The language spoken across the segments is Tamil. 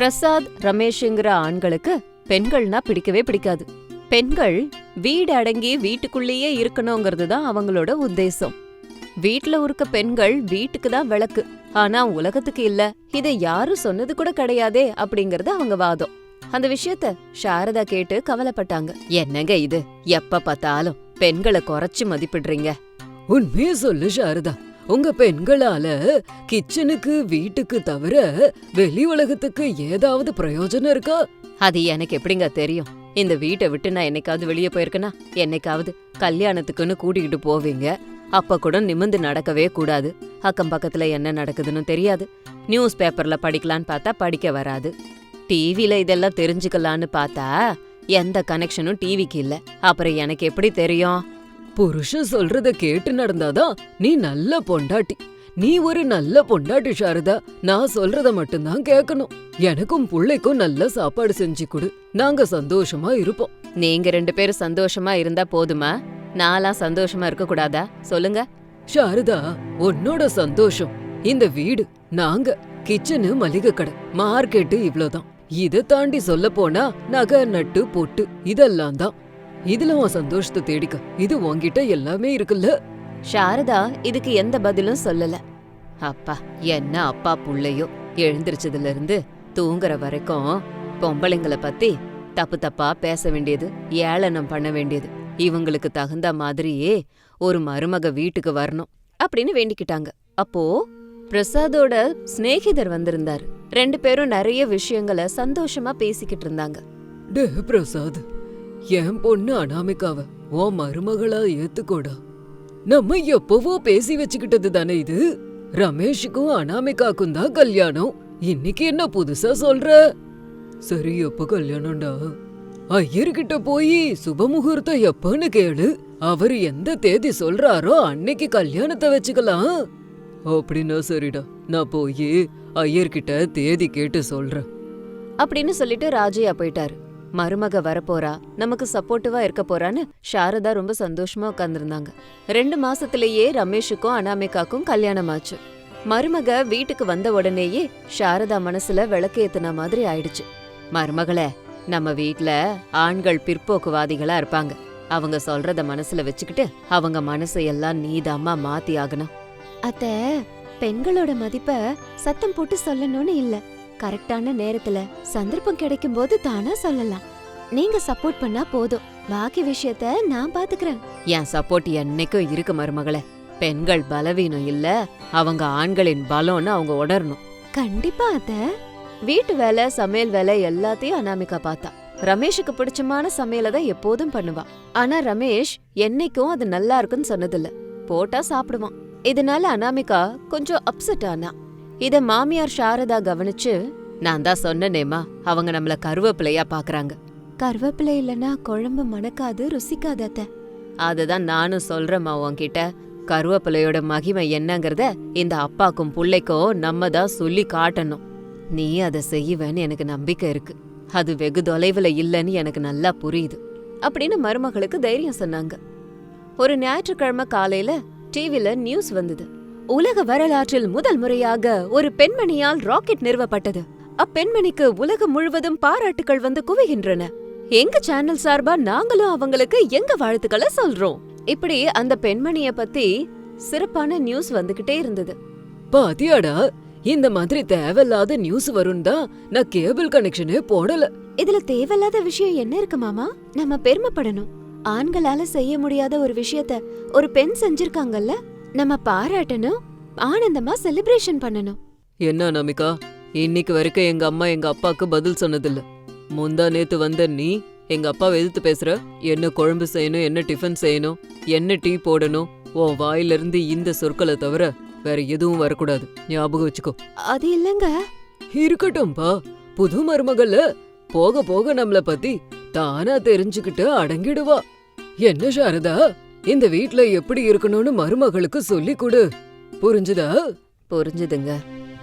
பிரசாத் ரமேஷ்ங்கிற ஆண்களுக்கு பெண்கள்னா பிடிக்கவே பிடிக்காது. பெண்கள் வீடு அடங்கி வீட்டுக்குள்ளேயே இருக்கணுங்கிறது தான் அவங்களோட உத்தேசம். வீட்ல இருக்க பெண்கள் வீட்டுக்கு தான் விளக்கு. ஆனா உலகத்துக்கு இல்ல. இதை யாரும் சொன்னது கூட கிடையாதே அப்படிங்கறது அவங்க வாதம். அந்த விஷயத்த சாரதா கேட்டு கவலைப்பட்டாங்க. என்னங்க இது? எப்ப பார்த்தாலும் பெண்களை குறைச்சு மதிப்பிடுறீங்க. உண்மையை சொல்லு சாரதா. உங்க பெண்களால கிச்சனுக்கு வீட்டுக்கு தவிர வெளி உலகத்துக்கு ஏதாவது பிரயோஜனம் இருக்கா? அது எனக்கு எப்படிங்க தெரியும்? இந்த வீட்டை விட்டு நான் என்னைக்காவது வெளியே போயிருக்கேனா? என்னைக்காவது கல்யாணத்துக்குன்னு கூட்டிகிட்டு போவீங்க. அப்ப கூட நிமிந்து நடக்கவே கூடாது. அக்கம் பக்கத்துல என்ன நடக்குதுன்னு தெரியாது. நியூஸ் பேப்பர்ல படிக்கலான்னு பார்த்தா படிக்க வராது. டிவில இதெல்லாம் தெரிஞ்சுக்கலான்னு பார்த்தா எந்த கனெக்ஷனும் டிவிக்கு இல்ல. அப்புறம் எனக்கு எப்படி தெரியும்? புருஷன் சொல்றத கேட்டு நடந்தாதான் நீ நல்ல பொண்டாட்டி. நீ ஒரு நல்ல பொண்டாட்டி சாரதா. நான் சொல்றத மட்டும்தான் கேட்கணும். எனக்கும் புள்ளைக்கும் நல்ல சாப்பாடு செஞ்சு கொடு. நாங்க சந்தோஷமா இருப்போம். நீங்க ரெண்டு பேரும் சந்தோஷமா இருந்தா போதுமா? நான்லாம் சந்தோஷமா இருக்க கூடாதா? சொல்லுங்க. சாரதா உன்னோட சந்தோஷம். இந்த வீடு நாங்க. கிச்சனு மளிகை கடை. மார்க்கெட்டு இவ்ளோதான் இத தாண்டி சொல்ல போனா நகை நட்டு பொட்டு இதெல்லாம் தான். இதுல உன் சந்தோஷத்தை தேடிக்க. இது உன்கிட்ட எல்லாமே இருக்குல்ல? சாரதா இதுக்கு எந்த பதிலும் சொல்லல. அப்பா என்ன அப்பா புள்ளையோ. எழுந்திருச்சதுல இருந்து தூங்குற வரைக்கும் பொம்பளைங்கள பத்தி தப்பு தப்பா பேச வேண்டியது ஏளனம் பண்ண வேண்டியது. இவங்களுக்கு தகுந்த மாதிரியே ஒரு மருமக வீட்டுக்கு வரணும் அப்படின்னு வேண்டிக்கிட்டாங்க. அப்போ பிரசாதோட சிநேகிதர் வந்திருந்தாரு. ரெண்டு பேரும் நிறைய விஷயங்களை சந்தோஷமா பேசிக்கிட்டு இருந்தாங்க. டே பிரசாத். என் பொண்ணு அனாமிகாவ உன் மருமகளா ஏத்துக்கோடா. நம்ம எப்பவோ பேசி வச்சுக்கிட்டது தானே இது? ரமேஷுக்கும் அனாமிகாக்கும் தான் கல்யாணம். இன்னைக்கு என்ன புதுசா சொல்ற? சரி எப்ப கல்யாணம்டா? ஐயர்கிட்ட போய் சுபமுகூர்த்தம் எப்பன்னு கேளு. அவர் எந்த தேதி சொல்றாரோ அன்னைக்கு கல்யாணத்தை வச்சுக்கலாம். அப்படின்னா சரிடா நான் போய் ஐயர்கிட்ட தேதி கேட்டு சொல்றேன். அப்படின்னு சொல்லிட்டு ராஜையா போயிட்டாரு. மருமக வரப்போறா நமக்கு சப்போர்ட்டிவா இருக்க போறான்னு சாரதா ரொம்ப சந்தோஷமா உட்கார்ந்திருந்தாங்க. ரெண்டு மாசத்திலேயே ரமேஷுக்கும் அனாமிகாக்கும் கல்யாணம் ஆச்சு மருமக வீட்டுக்கு வந்த உடனேயே சாரதா மனசுல விளக்கேத்துன மாதிரி ஆயிடுச்சு. மருமகளே நம்ம வீட்ல ஆண்கள் பிற்போக்குவாதிகளா இருப்பாங்க. அவங்க சொல்றத மனசுல வச்சுக்கிட்டு அவங்க மனசையெல்லாம் நீதாமா மாத்தி ஆகணும். அத்த பெண்களோட மதிப்ப சத்தம் போட்டு சொல்லணும்னு இல்ல. கரெக்டான நேரத்துல சந்தர்ப்பம் கிடைக்கும் போது தானா சொல்லலாம். நீங்க சப்போர்ட் பண்ணா போதும். பாக்கி விஷயத்த நான் பாத்துக்கிறேன். என் சப்போர்ட் என்னைக்கும் இருக்கு மருமகளே. பெண்கள் பலவீனம் இல்ல அவங்க ஆண்களின் பலம்னு அவங்க உணரணும். கண்டிப்பா அத்த. வீட்டு வேலை சமையல் வேலை எல்லாத்தையும் அனாமிகா பார்த்தா. ரமேஷுக்கு பிடிச்சமான சமையலை தான் எப்போதும் பண்ணுவா. ஆனா ரமேஷ் என்னைக்கும் அது நல்லா இருக்குன்னு சொன்னதில்ல. போட்டா சாப்பிடுவான். இதனால அனாமிகா கொஞ்சம் அப்செட் ஆனா. இத மாமியார் சாரதா கவனிச்சு நான் தான் சொன்னனேமா அவங்க நம்மள கருவேப்பிலையா பாக்குறாங்க. கருவேப்பிலை இல்லனா குழம்பு மணக்காது ருசிக்காது அத்த. அதுதான் நானும் சொல்றேம்மா உன்கிட்ட. கருவேப்பிலையோட மகிமை என்னங்கறத இந்த அப்பாக்கும் புள்ளைக்கும் நம்ம தான் சொல்லி காட்டணும். நீ அதை செய்வேன்னு எனக்கு நம்பிக்கை இருக்கு. அது வெகு தொலைவுல இல்லைன்னு எனக்கு நல்லா புரியுது. அப்படின்னு மருமகளுக்கு தைரியம் சொன்னாங்க. ஒரு ஞாயிற்றுக்கிழமை காலையில டிவில நியூஸ் வந்தது. உலக வரலாற்றில் முதல் முறையாக ஒரு பெண்மணியால் ராக்கெட் நிறுவப்பட்டது. அப்பெண்மணிக்கு உலகம் முழுவதும் பாராட்டுகள் வந்து குவிகின்றன. எங்க சேனல் சார்பா நாங்களும் அவங்களுக்கு எங்க வாழ்த்துக்களை சொல்றோம். இப்படி அந்த பெண்மணிய பத்தி சிறப்பான நியூஸ் வந்துகிட்டே இருந்தது. பாத்தியாடா இந்த மாதிரி தேவையில்லாத நியூஸ் வரும் தான் நான் கேபிள் கனெக்ஷனே போடல. இதுல தேவையில்லாத விஷயம் என்ன இருக்கு மாமா? நம்ம பெருமைப்படணும். ஆண்களால செய்ய முடியாத ஒரு விஷயத்த ஒரு பெண் செஞ்சிருக்காங்கல்ல? நம்ம பாராட்டணும் ஆனந்தமா செலிப்ரேஷன் பண்ணணும். என்ன நமிகா இன்னைக்கு வரைக்கும் எங்க அம்மா எங்க அப்பாக்கு பதில் சொன்னதில்ல. முந்தா நேத்து வந்த நீ எங்க அப்பாவை எதிர்த்து பேசுற என்ன குழம்பு செய்யணும் என்ன டிஃபன் செய்யணும் என்ன டீ போடணும் உன் வாயிலிருந்து இந்த சொற்களை தவிர வேற எதுவும் வரக்கூடாது. ஞாபகம் வச்சுக்கோ. அது இல்லங்க. இருக்கட்டும்பா. புது மருமகள்ல போக போக நம்மள பத்தி தானா தெரிஞ்சுக்கிட்டு அடங்கிடுவா. என்ன சாரதா? இந்த வீட்ல எப்படி இருக்கணும்னு மருமகளுக்கு சொல்லி கொடு. புரிஞ்சுதா? புரிஞ்சுதுங்க.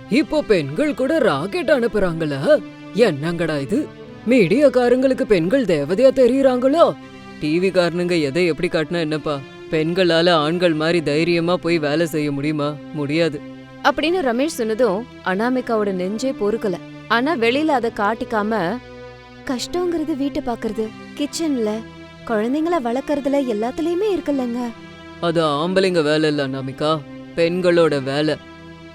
இப்போ பெண்கள் கூட ராக்கெட் அனுப்புறாங்களா? என்னங்கடா இது? மீடியாக்காரங்களுக்கு பெண்கள் தேவதையா தெரியறாங்களோ? டிவி காரனுங்க எதை எப்படி காட்டினா என்னப்பா? பெண்களால ஆண்கள் மாதிரி தைரியமா போய் வேலை செய்ய முடியுமா? முடியாது. அப்படின்னு ரமேஷ் சொன்னதும் அனாமிகாவோட நெஞ்சே பொறுக்கல. ஆனா வெளியில அத காட்டிக்காம கஷ்டங்கிறது வீட்டை பாக்குறது கிச்சன்ல குழந்தைங்கள வளர்க்கறதுல எல்லாத்துலயுமே இருக்குல்லங்க. அது ஆம்பளைங்க வேலை இல்ல அனாமிகா. பெண்களோட வேலை.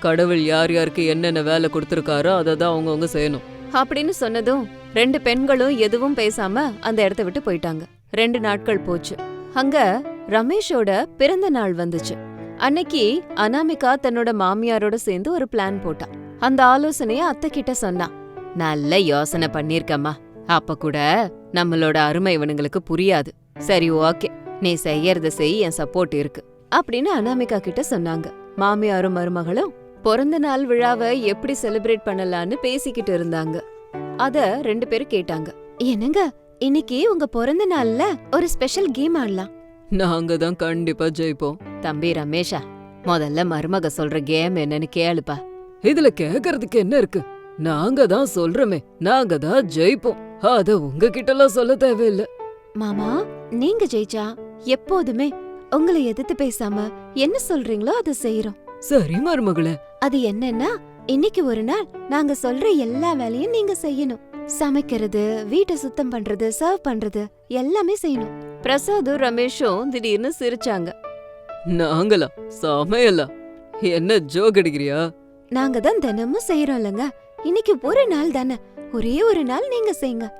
கடவுள் யார் யாருக்கு என்னென்ன வேலை கொடுத்துருக்காரோ அதை தான் அவங்கவுங்க செய்யணும். அப்படின்னு சொன்னதும் ரெண்டு பெண்களும் எதுவும் பேசாம அந்த இடத்த விட்டு போயிட்டாங்க. ரெண்டு நாட்கள் போச்சு. அங்க ரமேஷோட பிறந்த நாள் வந்துச்சு. அன்னைக்கு அனாமிகா தன்னோட மாமியாரோட சேர்ந்து ஒரு பிளான் போட்டா. அந்த ஆலோசனைய அத்தை கிட்ட சொன்னா. நல்ல யோசனை பண்ணிருக்கம்மா அப்ப கூட நம்மளோட அருமை இவனுங்களுக்கு புரியாது. சரி ஓகே. நீ செய்யறத செய் என் சப்போர்ட் இருக்கு. அப்படின்னு அனாமிகா கிட்ட சொன்னாங்க. மாமியாரும் மருமகளும் பிறந்த நாள் விழாவை எப்படி செலிப்ரேட் பண்ணலாம்னு பேசிக்கிட்டு இருந்தாங்க. அத ரெண்டு பேரும் கேட்டாங்க. என்னங்க இன்னைக்கு உங்க பிறந்த நாள்ல ஒரு ஸ்பெஷல் கேம் ஆடலாம். நாங்க தான் கண்டிப்பா ஜெயிப்போம். தம்பி ரமேஷா முதல்ல மருமக சொல்ற கேம் என்னன்னு கேளுப்பா. இதுல கேக்குறதுக்கு என்ன இருக்கு? நாங்க தான் சொல்றோமே நாங்க தான் ஜெயிப்போம். அத உங்ககிட்டலாம் சொல்ல தேவையில்ல. மாமா நீங்க ஜெயிச்சா எப்போதுமே உங்களை எதிர்த்து பேசாம என்ன சொல்றீங்களோ அதை செய்யறோம் சரி மருமகளே. அது என்னன்னா இன்னைக்கு ஒரு நாள் நாங்க சொல்ற எல்லா வேலையும் நீங்க செய்யணும். சமைக்கிறது வீட்டை சுத்தம் பண்றது சர்வ் பண்றது எல்லாமே செய்யணும். பிரசாதும் ரமேஷும் திடீர்னு சிரிச்சாங்க. நாங்களா? சமையலா? என்ன ஜோக் அடிக்கிறியா? நாங்க தான் தினமும் செய்யறோம் இல்லங்க. இன்னைக்கு ஒரு நாள் தானே? ஒரே ஒரு நாள் நீங்க செய்யுங்க.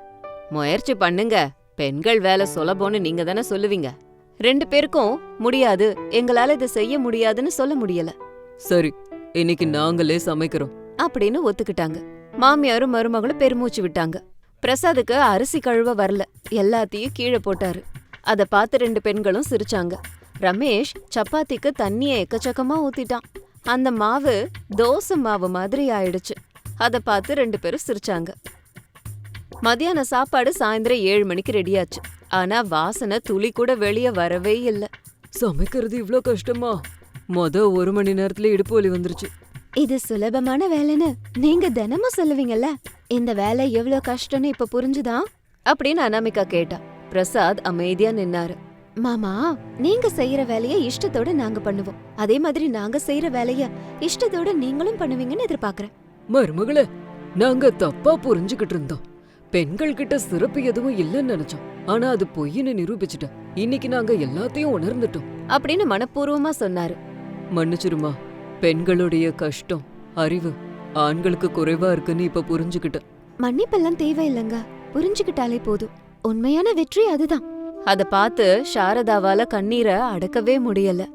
முயற்சி பண்ணுங்க. பெண்கள் வேலை சுலபம்னு நீங்க தானே சொல்லுவீங்க. ரெண்டு பேருக்கும் முடியாது. எங்களால இதை செய்ய முடியாதுன்னு சொல்ல முடியல. சரி இன்னைக்கு நாங்களே சமைக்கிறோம். அப்படின்னு ஒத்துக்கிட்டாங்க. மாமியாரும் மருமகளும் பெருமூச்சு விட்டாங்க. பிரசாதுக்கு அரிசி கழுவ வரல. எல்லாத்தையும் கீழே போட்டாரு. அத பார்த்து ரெண்டு பெண்களும் சிரிச்சாங்க. ரமேஷ் சப்பாத்திக்கு தண்ணிய எக்கச்சக்கமா ஊத்திட்டான். அந்த மாவு தோசை மாவு மாதிரி ஆயிடுச்சு. அத பார்த்து ரெண்டு பேரும் சிரிச்சாங்க. மதியான சாப்பாடு சாயந்தரம் ஏழு மணிக்கு ரெடியாச்சு. ஆனா வாசனை துளி கூட வெளிய வரவே இல்ல. சமைக்கிறது இவ்ளோ கஷ்டமா? மொத ஒரு மணி நேரத்துல இடுப்பு வலி வந்துருச்சு. இது சுலபமான வேலைன்னு நீங்க தினமும் சொல்லுவீங்கல்ல. இந்த வேலை எவ்வளவு கஷ்டம்னு இப்ப புரிஞ்சுதா? அப்படின்னு அனாமிகா கேட்டா. பிரசாத் அமைதியா நின்னாரு. மாமா நீங்க செய்யற வேலைய இஷ்டத்தோட நாங்க பண்ணுவோம். அதே மாதிரி நாங்க செய்யற வேலைய இஷ்டத்தோட நீங்களும் பண்ணுவீங்கன்னு எதிர்பார்க்கறேன். மருமகளே நாங்க தப்பா புரிஞ்சுகிட்டு இருந்தோம். பெண்கள் கிட்ட சிறப்பு எதுவும் இல்லைன்னு நினைச்சோம். ஆனா அது பொய்ன்னு நிரூபிச்சுட்ட இன்னைக்கு நாங்க எல்லாத்தையும் உணர்ந்துட்டோம். அப்படின்னு மனப்பூர்வமா சொன்னாரு. மன்னிச்சிருமா பெண்களுடைய கஷ்டம் அறிவு ஆண்களுக்கு குறைவா இருக்குன்னு இப்ப புரிஞ்சுக்கிட்டேன். மன்னிப்பெல்லாம் தேவையில்லைங்க. புரிஞ்சுக்கிட்டாலே போதும். உண்மையான வெற்றி அதுதான். அத பார்த்து சாரதாவால கண்ணீரை அடக்கவே முடியல.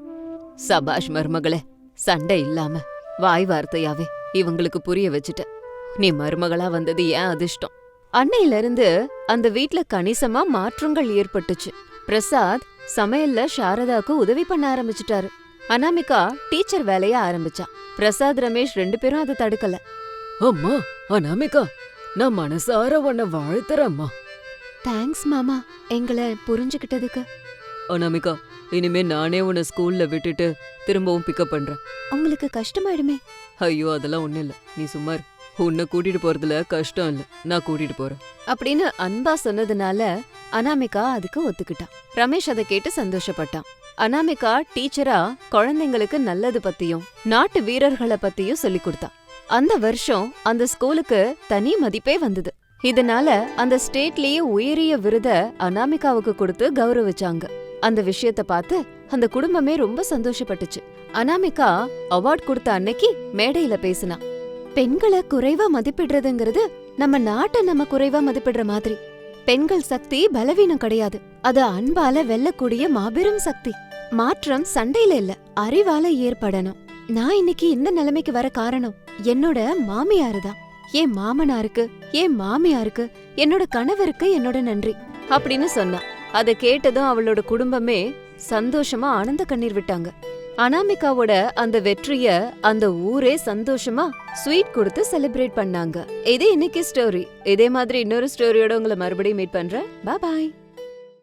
சபாஷ் மருமகளே சண்டை இல்லாம வாய் வார்த்தையாவே. இவங்களுக்கு புரிய வச்சுட்ட நீ மருமகளா வந்தது ஏன் அதிர்ஷ்டம்? அன்னையில இருந்து அந்த வீட்ல கணிசமா மாற்றங்கள் ஏற்பட்டுச்சு. பிரசாத் சமையல்ல சாரதாக்கு உதவி பண்ண ஆரம்பிச்சிட்டாரு. அனாமிகா டீச்சர் வேலைய ஆரம்பிச்சா. பிரசாத் ரமேஷ் ரெண்டு பேரும் அதை தடுக்கல. அம்மா அனாமிகா நான் மனசார உன்னை வாழ்த்துறேம்மா. தேங்க்ஸ் மாமா. எங்களை புரிஞ்சுக்கிட்டதுக்கு. அனாமிகா இனிமே நானே உன்னை ஸ்கூல்ல விட்டுட்டு திரும்பவும் பிக்கப் பண்றேன். உங்களுக்கு கஷ்டமாயிடுமே. ஐயோ அதெல்லாம் ஒண்ணும் இல்ல. நீ சும்மார் உன்னை கூட்டிட்டு போறதுல கஷ்டம் இல்ல. நான் கூட்டிட்டு போறேன். அப்படின்னு அன்பா சொன்னதுனால அனாமிகா அதுக்கு ஒத்துக்கிட்டான் ரமேஷ் அதை கேட்டு சந்தோஷப்பட்டான். அனாமிகா டீச்சரா குழந்தைங்களுக்கு நல்லது பத்தியும் நாட்டு வீரர்களை பத்தியும் சொல்லி கொடுத்தா. அந்த வருஷம் அந்த ஸ்கூலுக்கு தனி மதிப்பே வந்தது. இதனால அந்த ஸ்டேட்லயே உயரிய விருத அனாமிகாவுக்கு கொடுத்து கௌரவிச்சாங்க. அந்த விஷயத்த பார்த்து அந்த குடும்பமே ரொம்ப சந்தோஷப்பட்டுச்சு. அனாமிகா அவார்ட் கொடுத்த அன்னைக்கு மேடையில பேசினா பெண்களை குறைவா மதிப்பிடுறதுங்கிறது நம்ம நாட்டை நம்ம குறைவா மதிப்பிடுற மாதிரி. பெண்கள் சக்தி பலவீனம் கிடையாது. அது அன்பால வெல்லக்கூடிய மாபெரும் சக்தி. மாற்றம் சண்டையில இல்ல அறிவால ஏற்படணும். நான் இன்னைக்கு இந்த நிலைமைக்கு வர காரணம் என்னோட மாமியாரு தான். என் மாமனாருக்கு என் மாமியாருக்கு என்னோட கணவருக்கு என்னோட நன்றி அப்படின்னு சொன்னா. அதை கேட்டதும் அவளோட குடும்பமே சந்தோஷமா ஆனந்த கண்ணீர் விட்டாங்க. அனாமிகாவோட அந்த வெற்றிய அந்த ஊரே சந்தோஷமா ஸ்வீட் கொடுத்து செலிப்ரேட் பண்ணாங்க. இது இன்னைக்கு ஸ்டோரி இதே மாதிரி இன்னொரு ஸ்டோரியோட உங்களை மறுபடியும் மீட் பண்றேன். பாய்